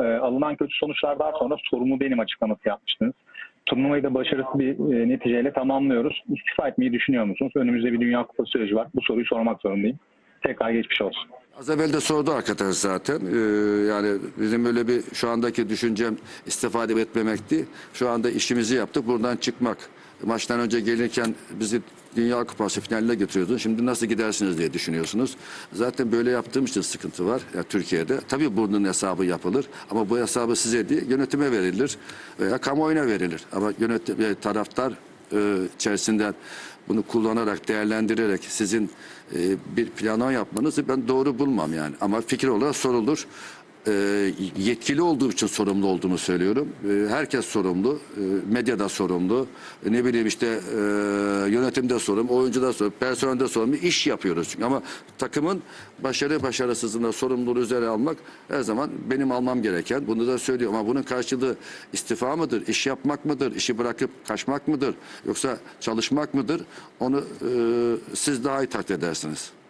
E, alınan kötü sonuçlardan sonra sorumlu benim açıklaması yapmıştınız. Turnuvayı da başarısız bir e, neticeyle tamamlıyoruz. İstifa etmeyi düşünüyor musunuz? Önümüzde bir Dünya Kupası süreci var. Bu soruyu sormak zorundayım. Tekrar geçmiş olsun. Az evvel de sordu arkadaş zaten. Ee, yani bizim öyle bir şu andaki düşüncem istifa edip etmemekti. Şu anda işimizi yaptık. Buradan çıkmak. Maçtan önce gelirken bizi Dünya Kupası finaline götürüyordun. Şimdi nasıl gidersiniz diye düşünüyorsunuz. Zaten böyle yaptığım için sıkıntı var ya Türkiye'de. Tabii bunun hesabı yapılır ama bu hesabı size değil yönetime verilir veya kamuoyuna verilir. Ama yönetim taraftar e, içerisinden bunu kullanarak, değerlendirerek sizin e, bir plano yapmanızı ben doğru bulmam yani. Ama fikir olarak sorulur. E, yetkili olduğu için sorumlu olduğumu söylüyorum. E, herkes sorumlu. E, medyada sorumlu. E, ne bileyim işte e, yönetimde sorumlu, oyuncuda sorumlu, personelde sorumlu. iş yapıyoruz çünkü. Ama takımın başarı başarısızlığında sorumluluğu üzerine almak her zaman benim almam gereken. Bunu da söylüyorum. Ama bunun karşılığı istifa mıdır, iş yapmak mıdır, işi bırakıp kaçmak mıdır, yoksa çalışmak mıdır? Onu e, siz daha iyi takdir edersiniz.